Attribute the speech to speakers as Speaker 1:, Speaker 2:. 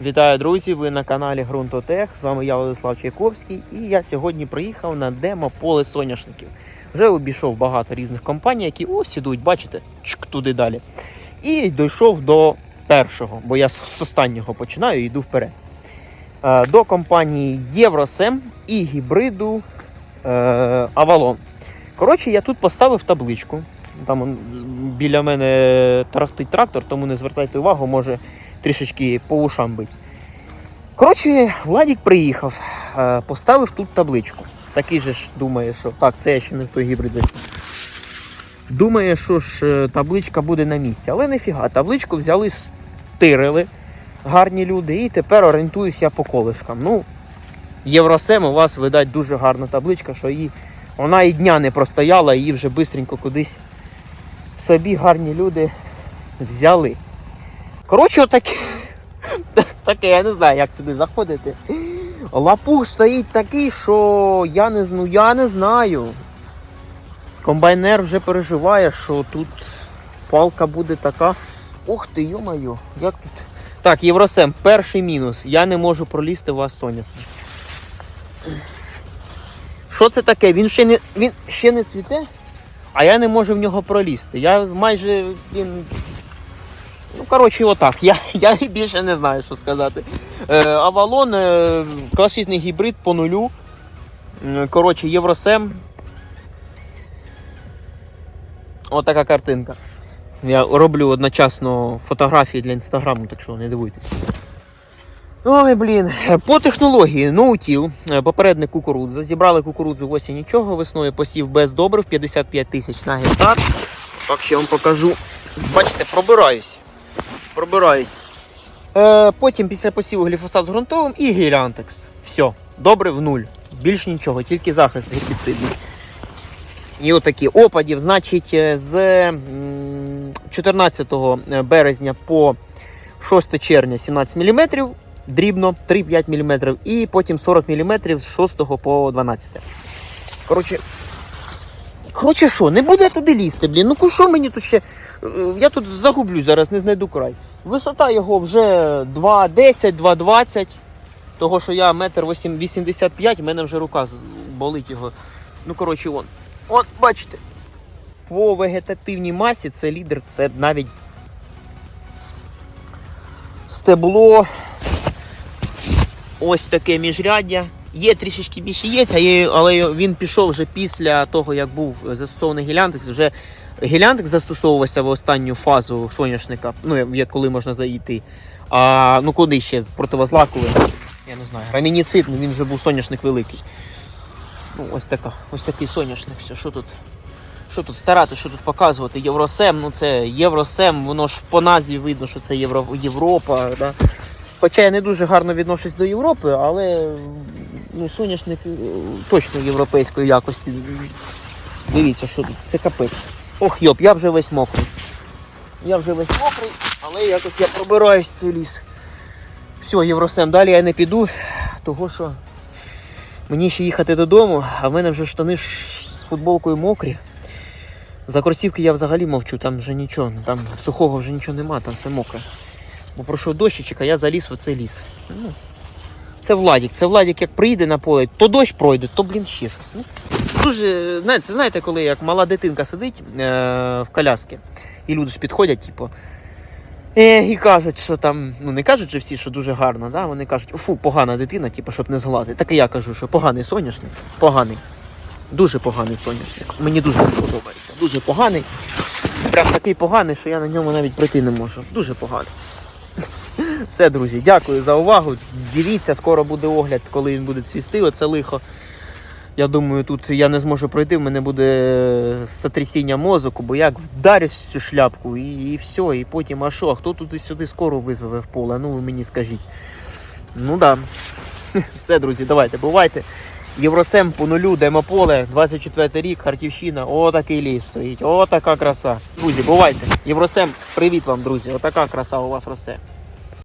Speaker 1: Вітаю, друзі! Ви на каналі Грунтотех. З вами я Владислав Чайковський, і я сьогодні приїхав на демо поле соняшників. Вже обійшов багато різних компаній, які ось ідуть, бачите, чк туди далі. І дійшов до першого, бо я з останнього починаю і йду вперед. Е, До компанії Євросем і гібриду е, Avalon. Коротше, я тут поставив табличку. Там біля мене тарахтить трактор, тому не звертайте увагу, може трішечки по ушам бить. Коротше, Владік приїхав, е, поставив тут табличку. Такий же ж думає, що так, це я ще не в той гібрид зайшов. Думає, що ж е, табличка буде на місці. Але нефіга, табличку взяли, стирили гарні люди, і тепер орієнтуюсь я по колишкам. Ну, Євросем у вас видать дуже гарна табличка, що її, вона і дня не простояла, її вже швидко кудись собі гарні люди взяли. Коротше, отаке, таке, я не знаю, як сюди заходити. Лапух стоїть такий, що я не, ну, я не знаю. Комбайнер вже переживає, що тут палка буде така. Ух ти, йо-моє, як тут. Так, Євросем, перший мінус. Я не можу пролізти у вас соняшник. Що це таке? Він ще не, він ще не цвіте, а я не можу в нього пролізти. Я майже він. Ну, коротше, отак. Я, я більше не знаю, що сказати. Е, Авалон, е, класичний гібрид по нулю. Коротше, Євросем. Отака картинка. Я роблю одночасно фотографії для інстаграму, так що не дивуйтесь. Ой, блін. По технології ноутіл, е, попередник кукурудза. Зібрали кукурудзу в осінь нічого, весною посів без добрив 55 тисяч на гектар. Так ще вам покажу. Бачите, пробираюсь. Пробираюсь. Е, потім після посіву гліфосат з ґрунтовим і геліантекс. Все, добре в нуль. Більш нічого, тільки захист гербіцидний. І отакі опадів, значить, е, з 14 березня по 6 червня 17 мм, дрібно 3-5 мм, і потім 40 мм з 6 по 12. Коротше, коротше що, не буде туди лізти, блін. Ну що мені тут ще. Я тут загублюсь зараз, не знайду край. Висота його вже 2,10, 2,20. Того, що я метр 85, в мене вже рука болить його. Ну, коротше, вон. От, бачите. По вегетативній масі це лідер, це навіть стебло. Ось таке міжряддя. Є трішечки більше є, але він пішов вже після того, як був застосований гілянтекс. Вже гілянтекс застосовувався в останню фазу соняшника, ну як коли можна зайти. А ну куди ще з противозлаковим? Я не знаю. Рамініцид, ну він вже був соняшник великий. Ну, ось така, ось такий соняшник. Все, що тут? Що тут старати, що тут показувати? Євросем, ну це Євросем, воно ж по назві видно, що це Євро, Європа. Да? Хоча я не дуже гарно відношусь до Європи, але ну, соняшник е, точно європейської якості. Дивіться, що тут. Це капець. Ох, йоп, я вже весь мокрий. Я вже весь мокрий, але якось я пробираюсь в цей ліс. Все, Євросем, далі я не піду, того що мені ще їхати додому, а в мене вже штани з футболкою мокрі. За кросівки я взагалі мовчу, там вже нічого, там сухого вже нічого нема, там все мокре. Бо пройшов дощичок, а я заліз в цей ліс. Ну, це Владік. Це Владік як прийде на поле, то дощ пройде, то блін ще щось. Ну, дуже, знаєте, знаєте, коли як мала дитинка сидить е, в коляскі, і люди ж підходять, типу. Е, і кажуть, що там, ну не кажуть же всі, що дуже гарно, да? вони кажуть, фу, погана дитина, типу, щоб не зглазити. Так і я кажу, що поганий соняшник, поганий. Дуже поганий соняшник. Мені дуже подобається. Дуже поганий. Прям такий поганий, що я на ньому навіть прийти не можу. Дуже поганий. Все, друзі, дякую за увагу. Дивіться, скоро буде огляд, коли він буде цвісти. Оце лихо. Я думаю, тут я не зможу пройти, в мене буде сотрясіння мозку, бо як вдарюсь цю шляпку і, і все, і потім, а що, а хто тут і сюди скоро визве в поле? Ну ви мені скажіть. Ну да. Все, друзі, давайте, бувайте. Євросем по нулю, демополе, 24 рік, Харківщина, отакий ліс стоїть, отака краса. Друзі, бувайте. Євросем, привіт вам, друзі, отака краса у вас росте.